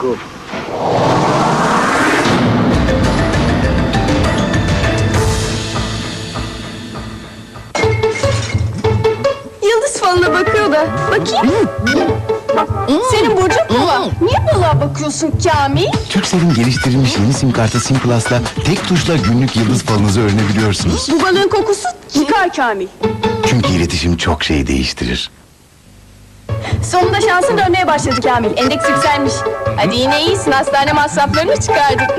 Arko. Yıldız falına bakıyor da. Bakayım. Senin burcun kova. Niye balığa bakıyorsun Kamil? Türkcell'in geliştirilmiş yeni sim kartı Sim Plus'la tek tuşla günlük yıldız falınızı öğrenebiliyorsunuz. Bu balığın kokusu çıkar Kamil. Çünkü iletişim çok şey değiştirir. Sonunda şansın dönmeye başladı Kamil. Endeks yükselmiş. Hadi yine iyisin. Hastane masraflarını çıkardık.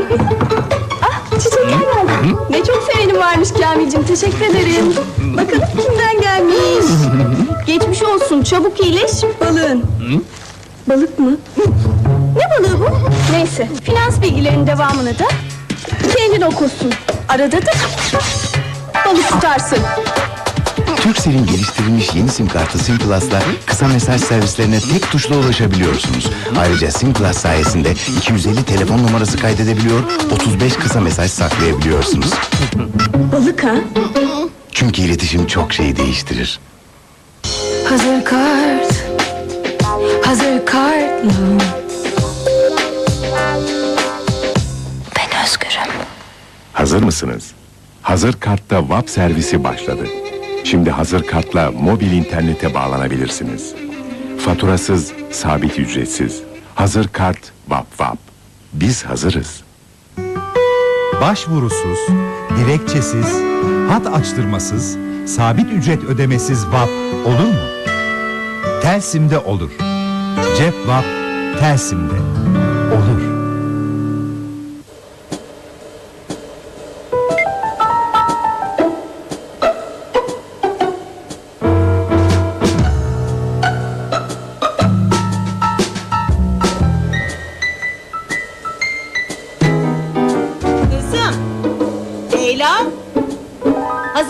ah çiçekler geldi. Ne çok sevenim varmış Kamil'cim. Teşekkür ederim. Bakalım kimden gelmiş. Geçmiş olsun. Çabuk iyileş. Balığın. Balık mı? Ne balığı bu? Neyse. Finans bilgilerinin devamını da kendin okursun. Arada da balık tutarsın. Turkcell'in geliştirilmiş yeni sim kartı Sim Plus'la kısa mesaj servislerine tek tuşla ulaşabiliyorsunuz. Ayrıca Sim Plus sayesinde 250 telefon numarası kaydedebiliyor, 35 kısa mesaj saklayabiliyorsunuz. Balık ha? Çünkü iletişim çok şey değiştirir. Hazır kart Hazır kartla Ben özgürüm Hazır mısınız? Hazır Kart'ta WAP servisi başladı. Şimdi Hazır Kart'la mobil internete bağlanabilirsiniz. Faturasız, sabit ücretsiz. Hazır Kart WAP WAP. Biz hazırız. Başvurusuz, dilekçesiz, hat açtırmasız, sabit ücret ödemesiz VAP olur mu? Telsim'de olur. Cep VAP Telsim'de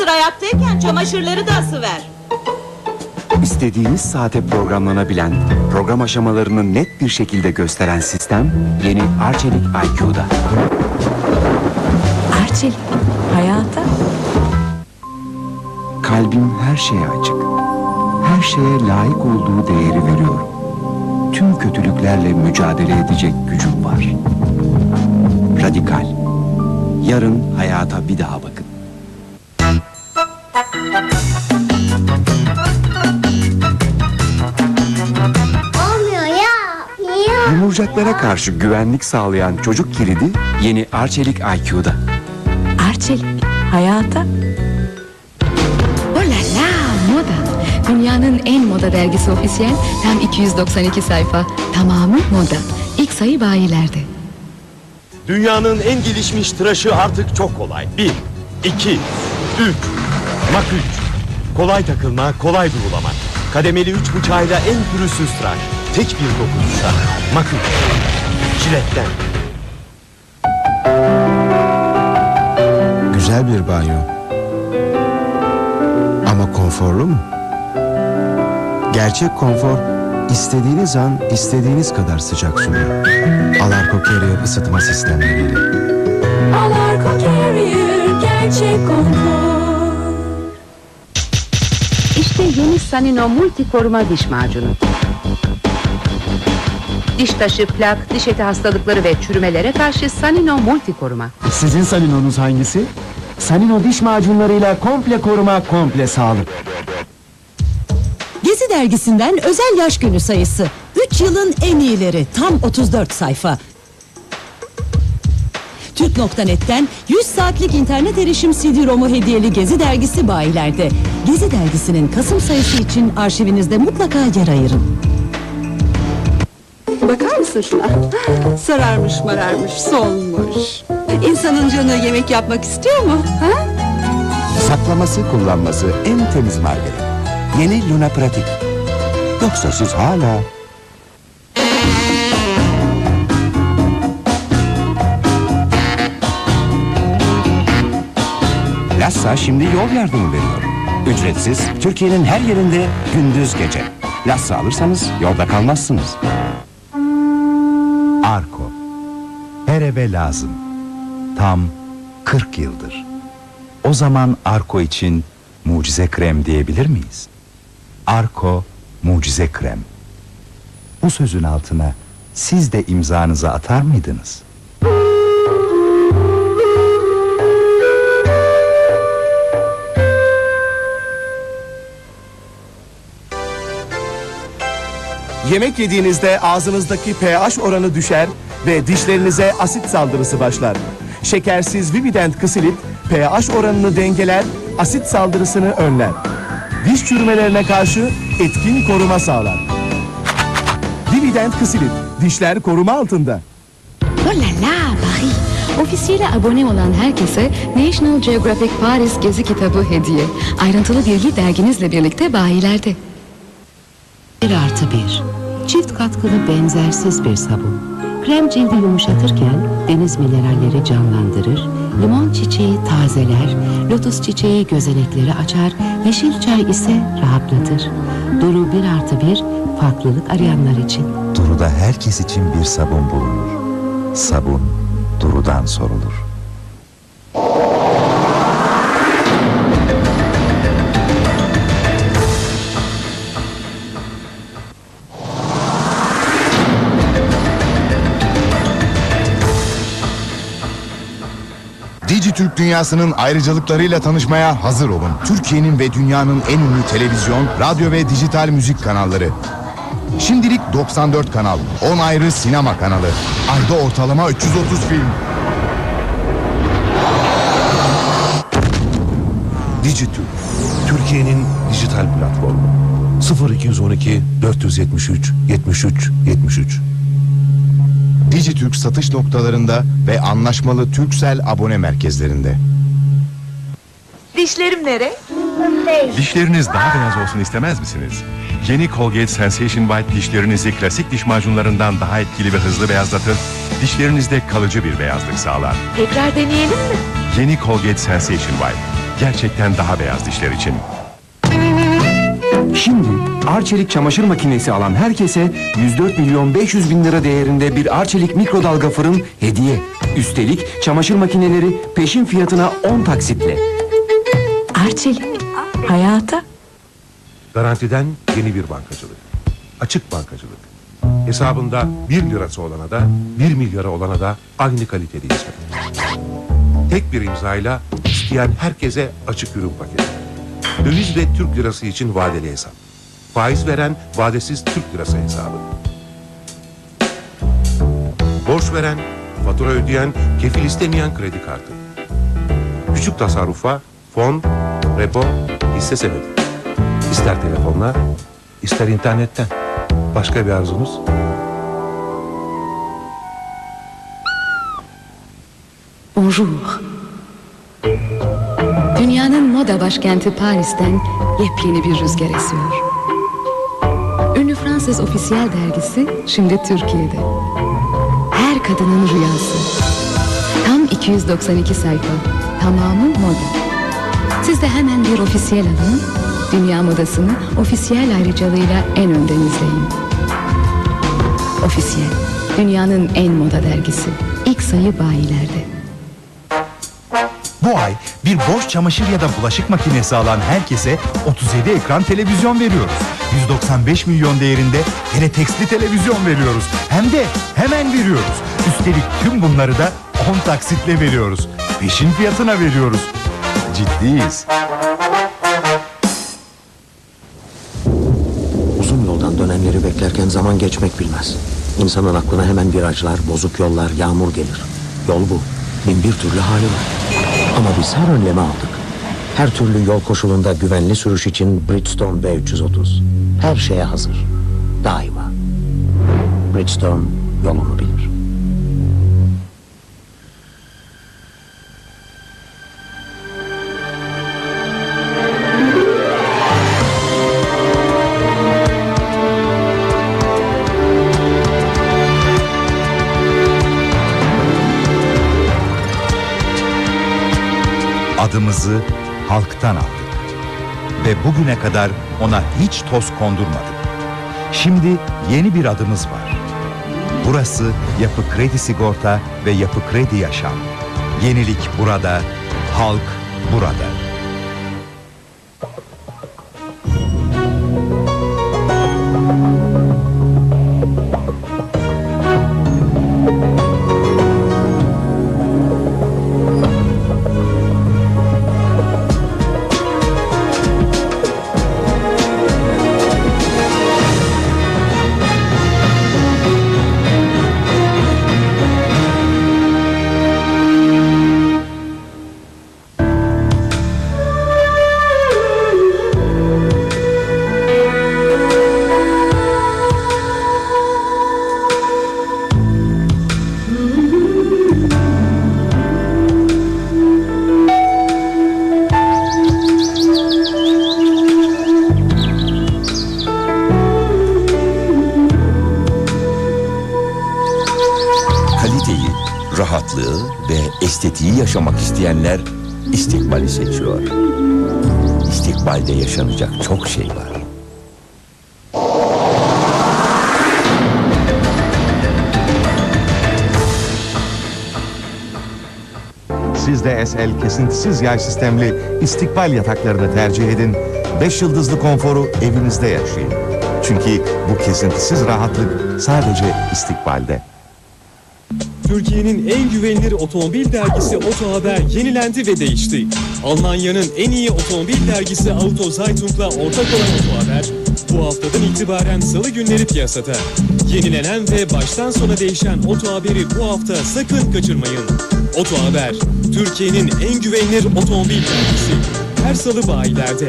Hazır ayaktayken çamaşırları da asıver. İstediğiniz saate programlanabilen, program aşamalarını net bir şekilde gösteren sistem yeni Arçelik IQ'da. Arçelik hayata Kalbim her şeye açık. Her şeye layık olduğu değeri veriyorum. Tüm kötülüklerle mücadele edecek gücüm var. Radikal. Yarın hayata bir daha bakın. Yumurcaklara karşı güvenlik sağlayan çocuk kilidi yeni Arçelik IQ'da. Arçelik hayata. Oh la la moda. Dünyanın en moda dergisi ofisyen Tam 292 sayfa. Tamamı moda. İlk sayı bayilerde. Dünyanın en gelişmiş tıraşı artık çok kolay. 1, 2, 3, Mak 3. Kolay takılma, kolay durulamak. Kademeli 3 bıçağıyla en pürüzsüz tıraş. Tek bir dokunuşta. Mak 3. Jiletten. Güzel bir banyo. Ama konforlu mu? Gerçek konfor istediğiniz an istediğiniz kadar sıcak sunuyor. Alarko Carrier ısıtma sistemleriyle. Alarko Carrier gerçek konfor yeni Sanino Multi Koruma Diş Macunu. Diş taşı, plak, diş eti hastalıkları ve çürümelere karşı Sanino Multi Koruma. Sizin Sanino'nuz hangisi? Sanino diş macunlarıyla komple koruma, komple sağlık. Gezi dergisinden özel yaş günü sayısı. 3 yılın en iyileri. Tam 34 sayfa. Türk.net'ten 100 saatlik internet erişim CD-ROM'u hediyeli Gezi dergisi bayilerde. Gezi dergisinin Kasım sayısı için arşivinizde mutlaka yer ayırın. Bakar mısın şuna? Sararmış mararmış, solmuş. İnsanın canı yemek yapmak istiyor mu? Ha? Saklaması, kullanması en temiz margarin. Yeni Luna Pratik. Yoksa siz hala... Lassa şimdi yol yardımı veriyor. Ücretsiz, Türkiye'nin her yerinde gündüz gece. Lassa alırsanız yolda kalmazsınız. Arko. Her eve lazım. Tam 40 yıldır. O zaman Arko için mucize krem diyebilir miyiz? Arko mucize krem. Bu sözün altına siz de imzanızı atar mıydınız? Yemek yediğinizde ağzınızdaki pH oranı düşer ve dişlerinize asit saldırısı başlar. Şekersiz Vivident Kısilit pH oranını dengeler, asit saldırısını önler. Diş çürümelerine karşı etkin koruma sağlar. Vivident Kısilit, dişler koruma altında. Oh la la Paris. Ofisiyele abone olan herkese National Geographic Paris Gezi Kitabı hediye. Ayrıntılı bilgi derginizle birlikte bayilerde. 1 artı 1. Çift katkılı benzersiz bir sabun. Krem cildi yumuşatırken deniz mineralleri canlandırır, limon çiçeği tazeler, lotus çiçeği gözenekleri açar, yeşil çay ise rahatlatır. Duru 1 artı 1 farklılık arayanlar için. Duru'da herkes için bir sabun bulunur. Sabun Duru'dan sorulur. Dijitürk dünyasının ayrıcalıklarıyla tanışmaya hazır olun. Türkiye'nin ve dünyanın en ünlü televizyon, radyo ve dijital müzik kanalları. Şimdilik 94 kanal, 10 ayrı sinema kanalı. Ayda ortalama 330 film. Dijitürk, Türkiye'nin dijital platformu. 0212 473 73 73 Dijitürk satış noktalarında ve anlaşmalı Türksel abone merkezlerinde. Dişlerim nere? Dişleriniz daha beyaz olsun istemez misiniz? Yeni Colgate Sensation White dişlerinizi klasik diş macunlarından daha etkili ve hızlı beyazlatır, dişlerinizde kalıcı bir beyazlık sağlar. Tekrar deneyelim mi? Yeni Colgate Sensation White, gerçekten daha beyaz dişler için. Şimdi Arçelik çamaşır makinesi alan herkese 104 milyon 500 bin lira değerinde bir Arçelik mikrodalga fırın hediye. Üstelik çamaşır makineleri peşin fiyatına 10 taksitle. Arçelik. Hayata. Garantiden yeni bir bankacılık. Açık bankacılık. Hesabında 1 lirası olana da 1 milyara olana da aynı kaliteli hizmet. Tek bir imzayla isteyen herkese açık ürün paketi. Döviz ve Türk lirası için vadeli hesap. Faiz veren vadesiz Türk lirası hesabı. Borç veren, fatura ödeyen, kefil istemeyen kredi kartı. Küçük tasarrufa fon, repo, hisse senedi. İster telefonla, ister internetten. Başka bir arzunuz? Bonjour. Dünyanın moda başkenti Paris'ten yepyeni bir rüzgar esiyor. Ünlü Fransız ofisiyel dergisi şimdi Türkiye'de. Her kadının rüyası. Tam 292 sayfa. Tamamı moda. Siz de hemen bir ofisiyel alın. Dünya modasını ofisiyel ayrıcalığıyla en önden izleyin. Ofisiyel. Dünyanın en moda dergisi. İlk sayı bayilerde. Bir boş çamaşır ya da bulaşık makinesi alan herkese 37 ekran televizyon veriyoruz. 195 milyon değerinde teletextli televizyon veriyoruz. Hem de hemen veriyoruz. Üstelik tüm bunları da 10 taksitle veriyoruz. Peşin fiyatına veriyoruz. Ciddiyiz. Uzun yoldan dönenleri beklerken zaman geçmek bilmez. İnsanın aklına hemen virajlar, bozuk yollar, yağmur gelir. Yol bu. Bin bir türlü hali var. Ama biz her önlemi aldık. Her türlü yol koşulunda güvenli sürüş için Bridgestone B330. Her şeye hazır. Daima. Bridgestone yolunu bilir. Adımızı halktan aldık. Ve bugüne kadar ona hiç toz kondurmadık. Şimdi yeni bir adımız var. Burası Yapı Kredi Sigorta ve Yapı Kredi Yaşam. Yenilik burada, halk burada. Kaliteyi, rahatlığı ve estetiği yaşamak isteyenler istikbali seçiyor. İstikbalde yaşanacak çok şey var. Siz de SL kesintisiz yay sistemli istikbal yataklarını tercih edin. 5 yıldızlı konforu evinizde yaşayın. Çünkü bu kesintisiz rahatlık sadece istikbalde. Türkiye'nin en güvenilir otomobil dergisi Oto Haber yenilendi ve değişti. Almanya'nın en iyi otomobil dergisi Auto Zeitung'la ortak olan Oto Haber, bu haftadan itibaren salı günleri piyasada. Yenilenen ve baştan sona değişen Oto Haber'i bu hafta sakın kaçırmayın. Oto Haber, Türkiye'nin en güvenilir otomobil dergisi. Her salı bayilerde.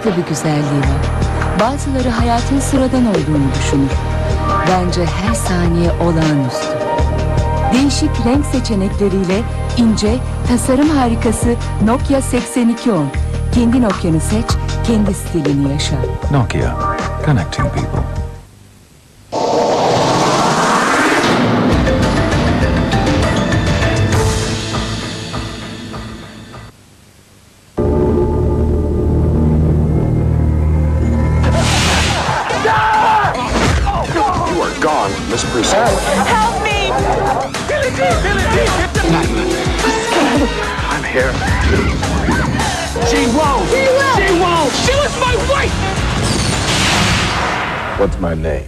Farklı bir güzelliği var. Bazıları hayatın sıradan olduğunu düşünür. Bence her saniye olağanüstü. Değişik renk seçenekleriyle ince, tasarım harikası Nokia 8210. Kendi Nokia'nı seç, kendi stilini yaşa. Nokia, connecting people. Gone, Miss Precinct. Help me! Billy D! Billy D! I'm here. She won't! She won't! She was my wife! What's my name?